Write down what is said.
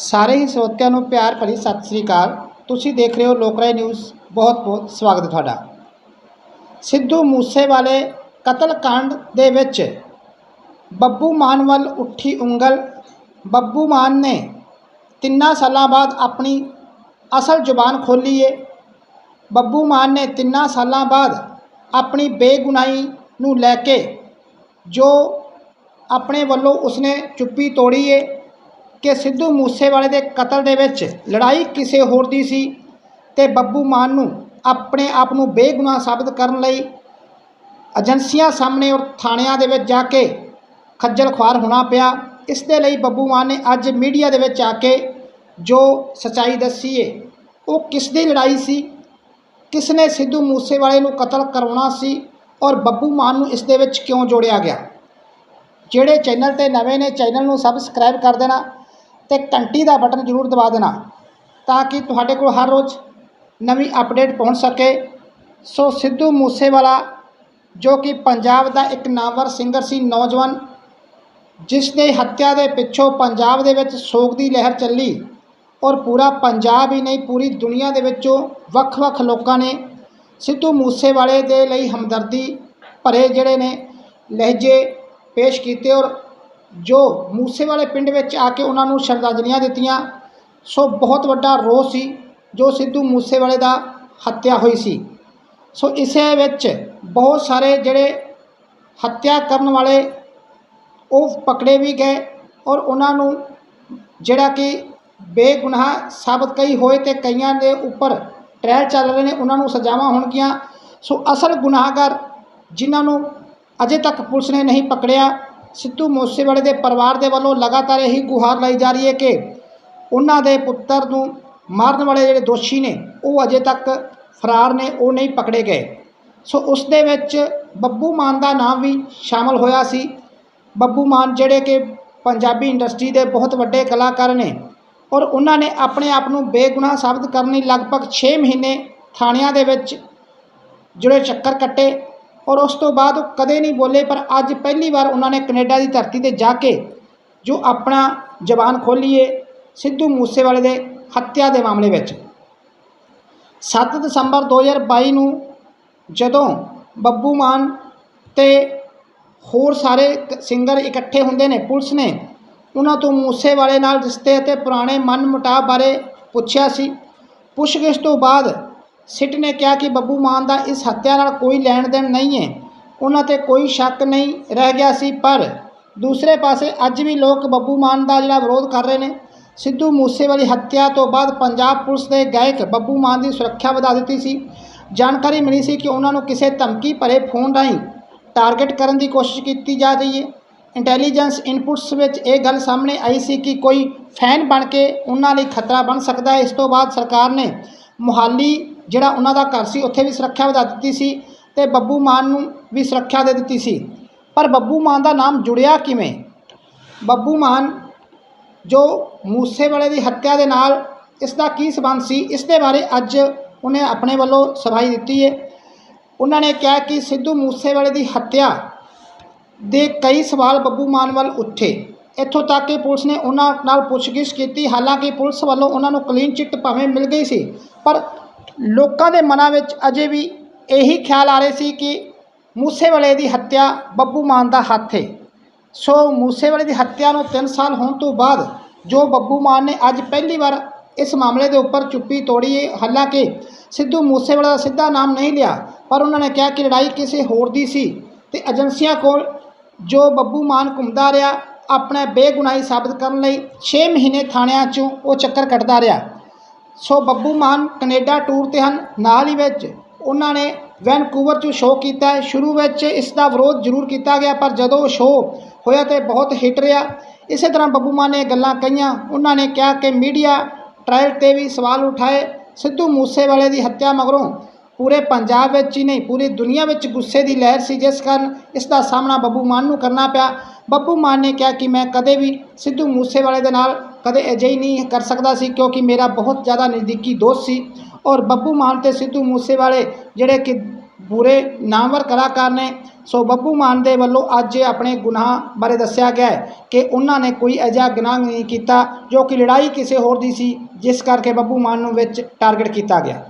ਸਾਰੇ ਹੀ ਸਰੋਤਿਆਂ ਨੂੰ ਪਿਆਰ ਭਰੀ ਸਤਿ ਸ੍ਰੀ ਅਕਾਲ। ਤੁਸੀਂ ਦੇਖ ਰਹੇ ਹੋ ਲੋਕਰਾਏ ਨਿਊਜ਼। ਬਹੁਤ ਬਹੁਤ ਸਵਾਗਤ ਹੈ ਤੁਹਾਡਾ। ਸਿੱਧੂ ਮੂਸੇਵਾਲੇ ਕਤਲकांड ਦੇ ਵਿੱਚ ਬੱਬੂ ਮਾਨ ਵੱਲ ਉੱਠੀ ਉਂਗਲ। ਬੱਬੂ ਮਾਨ ਨੇ ਤਿੰਨਾਂ ਸਾਲਾਂ ਬਾਅਦ ਆਪਣੀ ਅਸਲ ਜ਼ੁਬਾਨ ਖੋਲ੍ਹੀ ਏ। ਬੱਬੂ ਮਾਨ ਨੇ ਤਿੰਨਾਂ ਸਾਲਾਂ ਬਾਅਦ ਆਪਣੀ ਬੇਗੁਨਾਹੀ ਨੂੰ ਲੈ ਕੇ ਜੋ ਆਪਣੇ ਵੱਲੋਂ ਉਸਨੇ ਚੁੱਪੀ ਤੋੜੀ ਏ ਕਿ ਸਿੱਧੂ ਮੂਸੇਵਾਲੇ ਦੇ ਕਤਲ ਦੇ ਵਿੱਚ ਲੜਾਈ ਕਿਸੇ ਹੋਰ ਦੀ ਸੀ ਤੇ ਬੱਬੂ ਮਾਨ ਨੂੰ ਆਪਣੇ ਆਪ ਨੂੰ ਬੇਗੁਨਾਹ ਸਾਬਤ ਕਰਨ ਲਈ ਏਜੰਸੀਆਂ ਸਾਹਮਣੇ ਔਰ ਥਾਣਿਆਂ ਦੇ ਵਿੱਚ ਜਾ ਕੇ ਖੱਜਲ ਖੁਆਰ ਹੋਣਾ ਪਿਆ। ਇਸ ਦੇ ਲਈ ਬੱਬੂ ਮਾਨ ਨੇ ਅੱਜ ਮੀਡੀਆ ਦੇ ਵਿੱਚ ਆ ਕੇ ਜੋ ਸਚਾਈ ਦੱਸੀ ਏ, ਉਹ ਕਿਸ ਦੀ ਲੜਾਈ ਸੀ? ਕਿਸ ਨੇ ਸਿੱਧੂ ਮੂਸੇਵਾਲੇ ਨੂੰ ਕਤਲ ਕਰਵਾਉਣਾ ਸੀ ਔਰ ਬੱਬੂ ਮਾਨ ਨੂੰ ਇਸ ਦੇ ਵਿੱਚ ਕਿਉਂ ਜੋੜਿਆ ਗਿਆ? ਜਿਹੜੇ ਚੈਨਲ ਤੇ ਨਵੇਂ ਨੇ, ਚੈਨਲ ਨੂੰ ਸਬਸਕ੍ਰਾਈਬ ਕਰ ਦੇਣਾ। ਤੇ ਘੰਟੀ ਦਾ ਬਟਨ ਜ਼ਰੂਰ ਦਬਾ ਦੇਣਾ ਤਾਂ ਕਿ ਤੁਹਾਡੇ ਕੋਲ ਹਰ ਰੋਜ਼ ਨਵੀਂ ਅਪਡੇਟ ਪਹੁੰਚ ਸਕੇ। ਸੋ ਸਿੱਧੂ ਮੂਸੇਵਾਲਾ, ਜੋ ਕਿ ਪੰਜਾਬ ਦਾ ਇੱਕ ਨਾਮਵਰ ਸਿੰਗਰ ਸੀ, ਨੌਜਵਾਨ ਜਿਸ ਦੇ ਹੱਤਿਆ ਦੇ ਪਿੱਛੋਂ ਪੰਜਾਬ ਦੇ ਵਿੱਚ ਸੋਗ ਦੀ ਲਹਿਰ ਚੱਲੀ ਔਰ ਪੂਰਾ ਪੰਜਾਬ ਹੀ ਨਹੀਂ, ਪੂਰੀ ਦੁਨੀਆ ਦੇ ਵਿੱਚੋਂ ਵੱਖ-ਵੱਖ ਲੋਕਾਂ ਨੇ ਸਿੱਧੂ ਮੂਸੇਵਾਲੇ ਦੇ ਲਈ ਹਮਦਰਦੀ ਭਰੇ ਜਿਹੜੇ ਨੇ, ਲਹਿਜੇ ਪੇਸ਼ ਕੀਤੇ ਔਰ ਜੋ ਮੂਸੇਵਾਲੇ ਪਿੰਡ ਵਿੱਚ ਆ ਕੇ ਉਹਨਾਂ ਨੂੰ ਸ਼ਰਧਾਂਜਲੀਆਂ ਦਿੱਤੀਆਂ, ਸੋ ਬਹੁਤ ਵੱਡਾ ਰੋਸ ਸੀ, ਜੋ ਸਿੱਧੂ ਮੂਸੇਵਾਲੇ ਦਾ ਹੱਤਿਆ ਹੋਈ ਸੀ। ਸੋ ਇਸੇ ਵਿੱਚ ਬਹੁਤ ਸਾਰੇ ਜਿਹੜੇ ਹੱਤਿਆ ਕਰਨ ਵਾਲੇ, ਉਹ ਪਕੜੇ ਵੀ ਗਏ ਔਰ ਉਹਨਾਂ ਨੂੰ ਜਿਹੜਾ ਕਿ ਬੇਗੁਨਾਹ ਸਾਬਤ ਕਈ ਹੋਏ ਤੇ ਕਈਆਂ ਦੇ ਉੱਪਰ ਟ੍ਰਾਇਲ ਚੱਲ ਰਹੇ ਨੇ, ਉਹਨਾਂ ਨੂੰ ਸਜ਼ਾਵਾਂ ਹੋਣਗੀਆਂ। ਸੋ ਅਸਲ ਗੁਨਾਹਗਰ ਜਿਨ੍ਹਾਂ ਨੂੰ ਅਜੇ ਤੱਕ ਪੁਲਿਸ ਨੇ ਨਹੀਂ ਪਕੜਿਆ ਸਿੱਧੂ ਮੂਸੇਵਾਲੇ ਦੇ ਪਰਿਵਾਰ ਦੇ ਵੱਲੋਂ ਲਗਾਤਾਰ ਇਹੀ ਗੁਹਾਰ ਲਾਈ ਜਾ ਰਹੀ ਹੈ ਕਿ ਉਹਨਾਂ ਦੇ ਪੁੱਤਰ ਨੂੰ ਮਾਰਨ ਵਾਲੇ ਜਿਹੜੇ ਦੋਸ਼ੀ ਨੇ, ਉਹ ਅਜੇ ਤੱਕ ਫਰਾਰ ਨੇ, ਉਹ ਨਹੀਂ ਪਕੜੇ ਗਏ। ਸੋ ਉਸ ਦੇ ਵਿੱਚ ਬੱਬੂ ਮਾਨ ਦਾ ਨਾਮ ਵੀ ਸ਼ਾਮਲ ਹੋਇਆ ਸੀ। ਬੱਬੂ ਮਾਨ ਜਿਹੜੇ ਕਿ ਪੰਜਾਬੀ ਇੰਡਸਟਰੀ ਦੇ ਬਹੁਤ ਵੱਡੇ ਕਲਾਕਾਰ ਨੇ ਔਰ ਉਹਨਾਂ ਨੇ ਆਪਣੇ ਆਪ ਨੂੰ ਬੇਗੁਨਾਹ ਸਾਬਤ ਕਰਨ ਲਈ ਲਗਭਗ 6 ਮਹੀਨੇ ਥਾਣਿਆਂ ਦੇ ਵਿੱਚ ਜਿਹੜੇ ਚੱਕਰ ਕੱਟੇ। ਔਰ ਉਸ ਤੋਂ ਬਾਅਦ ਉਹ ਕਦੇ ਨਹੀਂ ਬੋਲੇ, ਪਰ ਅੱਜ ਪਹਿਲੀ ਵਾਰ ਉਹਨਾਂ ਨੇ ਕੈਨੇਡਾ ਦੀ ਧਰਤੀ ਤੇ ਜਾ ਕੇ ਜੋ ਆਪਣਾ ਜ਼ਬਾਨ ਖੋਲ੍ਹੀਏ ਸਿੱਧੂ ਮੂਸੇਵਾਲੇ ਦੇ ਹੱਤਿਆ ਦੇ ਮਾਮਲੇ ਵਿੱਚ। 7 ਦਸੰਬਰ 2022 ਨੂੰ ਜਦੋਂ ਬੱਬੂ ਮਾਨ ਤੇ ਹੋਰ ਸਾਰੇ ਸਿੰਗਰ ਇਕੱਠੇ ਹੁੰਦੇ ਨੇ, ਪੁਲਿਸ ਨੇ ਉਹਨਾਂ ਤੋਂ ਮੂਸੇਵਾਲੇ ਨਾਲ ਰਿਸ਼ਤੇ ਅਤੇ ਪੁਰਾਣੇ ਮਨਮੁਟਾਵ ਬਾਰੇ ਪੁੱਛਿਆ ਸੀ। ਪੁੱਛਗਿੱਛ ਤੋਂ ਬਾਅਦ ਸਿੱਟ ਨੇ ਕਿਹਾ ਕਿ ਬੱਬੂ ਮਾਨ ਦਾ ਇਸ ਹੱਤਿਆ ਨਾਲ ਕੋਈ ਲੈਣ ਦੇਣ ਨਹੀਂ ਹੈ। ਉਹਨਾਂ ਤੇ ਕੋਈ ਸ਼ੱਕ ਨਹੀਂ ਰਹਿ ਗਿਆ ਸੀ, ਪਰ ਦੂਸਰੇ ਪਾਸੇ ਅੱਜ ਵੀ ਲੋਕ ਬੱਬੂ ਮਾਨ ਦਾ ਜਿਹੜਾ ਵਿਰੋਧ ਕਰ ਰਹੇ ਨੇ, ਸਿੱਧੂ ਮੂਸੇਵਾਲੀ ਹੱਤਿਆ ਤੋਂ ਬਾਅਦ ਪੰਜਾਬ ਪੁਲਿਸ ਦੇ ਗਾਇਕ ਬੱਬੂ ਮਾਨ ਦੀ ਸੁਰੱਖਿਆ ਵਧਾ ਦਿੱਤੀ ਸੀ। ਜਾਣਕਾਰੀ ਮਿਲੀ ਸੀ ਕਿ ਉਹਨਾਂ ਨੂੰ ਕਿਸੇ ਧਮਕੀ ਭਰੇ ਫੋਨ ਰਾਹੀਂ ਟਾਰਗੇਟ ਕਰਨ ਦੀ ਕੋਸ਼ਿਸ਼ ਕੀਤੀ ਜਾ ਰਹੀ ਹੈ। ਇੰਟੈਲੀਜੈਂਸ ਇਨਪੁਟਸ ਵਿੱਚ ਇਹ ਗੱਲ ਸਾਹਮਣੇ ਆਈ ਸੀ ਕਿ ਕੋਈ ਫੈਨ ਬਣ ਕੇ ਉਹਨਾਂ ਲਈ ਖਤਰਾ ਬਣ ਸਕਦਾ ਹੈ। ਇਸ ਤੋਂ ਬਾਅਦ ਸਰਕਾਰ ਨੇ ਮੁਹਾਲੀ ਜਿਹੜਾ ਉਹਨਾਂ ਦਾ ਘਰ ਸੀ, ਉੱਥੇ ਵੀ ਸੁਰੱਖਿਆ ਵਧਾ ਦਿੱਤੀ ਸੀ ਤੇ ਬੱਬੂ ਮਾਨ ਨੂੰ ਵੀ ਸੁਰੱਖਿਆ ਦੇ ਦਿੱਤੀ ਸੀ। ਪਰ ਬੱਬੂ ਮਾਨ ਦਾ ਨਾਮ ਜੁੜਿਆ ਕਿਵੇਂ? ਬੱਬੂ ਮਾਨ ਜੋ ਮੂਸੇਵਾਲੇ ਦੀ ਹੱਤਿਆ ਦੇ ਨਾਲ ਇਸ ਦਾ ਕੀ ਸਬੰਧ ਸੀ, ਇਸ ਦੇ ਬਾਰੇ ਅੱਜ ਉਹਨੇ ਆਪਣੇ ਵੱਲੋਂ ਸਫ਼ਾਈ ਦਿੱਤੀ ਹੈ ਉਹਨਾਂ ਨੇ ਕਿਹਾ ਕਿ ਸਿੱਧੂ ਮੂਸੇਵਾਲੇ ਦੀ ਹੱਤਿਆ ਦੇ ਕਈ ਸਵਾਲ ਬੱਬੂ ਮਾਨ ਵੱਲ ਉੱਠੇ। ਇੱਥੋਂ ਤੱਕ ਕਿ ਪੁਲਿਸ ਨੇ ਉਹਨਾਂ ਨਾਲ ਪੁੱਛਗਿੱਛ ਕੀਤੀ। ਹਾਲਾਂਕਿ ਪੁਲਿਸ ਵੱਲੋਂ ਉਹਨਾਂ ਨੂੰ ਕਲੀਨ ਚਿੱਟ ਭਾਵੇਂ ਮਿਲ ਗਈ ਸੀ, ਪਰ ਲੋਕਾਂ ਦੇ ਮਨਾਂ ਵਿੱਚ ਅਜੇ ਵੀ ਇਹੀ ਖਿਆਲ ਆ ਰਹੇ ਸੀ ਕਿ ਮੂਸੇਵਾਲੇ ਦੀ ਹੱਤਿਆ ਬੱਬੂ ਮਾਨ ਦਾ ਹੱਥ ਹੈ ਸੋ ਮੂਸੇਵਾਲੇ ਦੀ ਹੱਤਿਆ ਨੂੰ 3 ਸਾਲ ਹੋਣ ਤੋਂ ਬਾਅਦ ਜੋ ਬੱਬੂ ਮਾਨ ਨੇ ਅੱਜ ਪਹਿਲੀ ਵਾਰ ਇਸ ਮਾਮਲੇ ਦੇ ਉੱਪਰ ਚੁੱਪੀ ਤੋੜੀ ਹੈ ਹਾਲਾਂਕਿ ਸਿੱਧੂ ਮੂਸੇਵਾਲਾ ਦਾ ਸਿੱਧਾ ਨਾਮ ਨਹੀਂ ਲਿਆ, ਪਰ ਉਹਨਾਂ ਨੇ ਕਿਹਾ ਕਿ ਲੜਾਈ ਕਿਸੇ ਹੋਰ ਦੀ ਸੀ ਤੇ ਏਜੰਸੀਆਂ ਕੋਲ ਜੋ ਬੱਬੂ ਮਾਨ ਘੁੰਮਦਾ ਰਿਹਾ, ਆਪਣੇ ਬੇਗੁਨਾਹੀ ਸਾਬਤ ਕਰਨ ਲਈ 6 ਮਹੀਨੇ ਥਾਣਿਆਂ 'ਚੋਂ ਉਹ ਚੱਕਰ ਕੱਟਦਾ ਰਿਹਾ। So Babbu Maan Canada tour ਤੇ ਹਨ, ਨਾਲ ਹੀ ਵਿੱਚ ਉਹਨਾਂ ਨੇ ਵੈਨਕੂਵਰ 'ਚ ਸ਼ੋਅ ਕੀਤਾ ਸ਼ੁਰੂ ਵਿੱਚ ਇਸ ਦਾ ਵਿਰੋਧ ਜ਼ਰੂਰ ਕੀਤਾ ਗਿਆ, ਪਰ ਜਦੋਂ ਸ਼ੋਅ ਹੋਇਆ ਤੇ ਬਹੁਤ ਹਿੱਟ ਰਿਹਾ। ਇਸੇ ਤਰ੍ਹਾਂ ਬੱਬੂ ਮਾਨ ਨੇ ਗੱਲਾਂ ਕਹੀਆਂ। ਉਹਨਾਂ ਨੇ ਕਿਹਾ ਕਿ ਮੀਡੀਆ ਟ੍ਰਾਇਲ ਤੇ ਵੀ ਸਵਾਲ ਉਠਾਏ। ਸਿੱਧੂ ਮੂਸੇਵਾਲੇ ਦੀ ਹੱਤਿਆ ਮਗਰੋਂ ਪੂਰੇ ਪੰਜਾਬ ਵਿੱਚ ਹੀ ਨਹੀਂ, ਪੂਰੀ ਦੁਨੀਆ ਵਿੱਚ ਗੁੱਸੇ ਦੀ ਲਹਿਰ ਸੀ, ਜਿਸ ਕਾਰਨ ਇਸ ਦਾ ਸਾਹਮਣਾ ਬੱਬੂ ਮਾਨ ਨੂੰ ਕਰਨਾ ਪਿਆ। ਬੱਬੂ ਮਾਨ ਨੇ ਕਿਹਾ ਕਿ ਮੈਂ ਕਦੇ ਵੀ ਸਿੱਧੂ ਮੂਸੇਵਾਲੇ ਦੇ ਨਾਲ ਕਦੇ ਅਜਿਹੀ ਨਹੀਂ ਕਰ ਸਕਦਾ ਸੀ ਕਿਉਂਕਿ ਮੇਰਾ ਬਹੁਤ ਜ਼ਿਆਦਾ ਨਜ਼ਦੀਕੀ ਦੋਸਤ ਸੀ ਔਰ ਬੱਬੂ ਮਾਨ ਤੇ ਸਿੱਧੂ ਮੂਸੇਵਾਲੇ ਜਿਹੜੇ ਕਿ ਪੂਰੇ ਨਾਮਵਰ ਕਲਾਕਾਰ ਨੇ, ਸੋ ਬੱਬੂ ਮਾਨ ਦੇ ਵੱਲੋਂ ਅੱਜ ਆਪਣੇ ਗੁਨਾਹ ਬਾਰੇ ਦੱਸਿਆ ਗਿਆ ਹੈ ਕਿ ਉਹਨਾਂ ਨੇ ਕੋਈ ਅਜਿਹਾ ਗੁਨਾਹ ਨਹੀਂ ਕੀਤਾ ਜੋ ਕਿ ਲੜਾਈ ਕਿਸੇ ਹੋਰ ਦੀ ਸੀ, ਜਿਸ ਕਰਕੇ ਬੱਬੂ ਮਾਨ ਨੂੰ ਵਿੱਚ ਟਾਰਗੇਟ ਕੀਤਾ ਗਿਆ।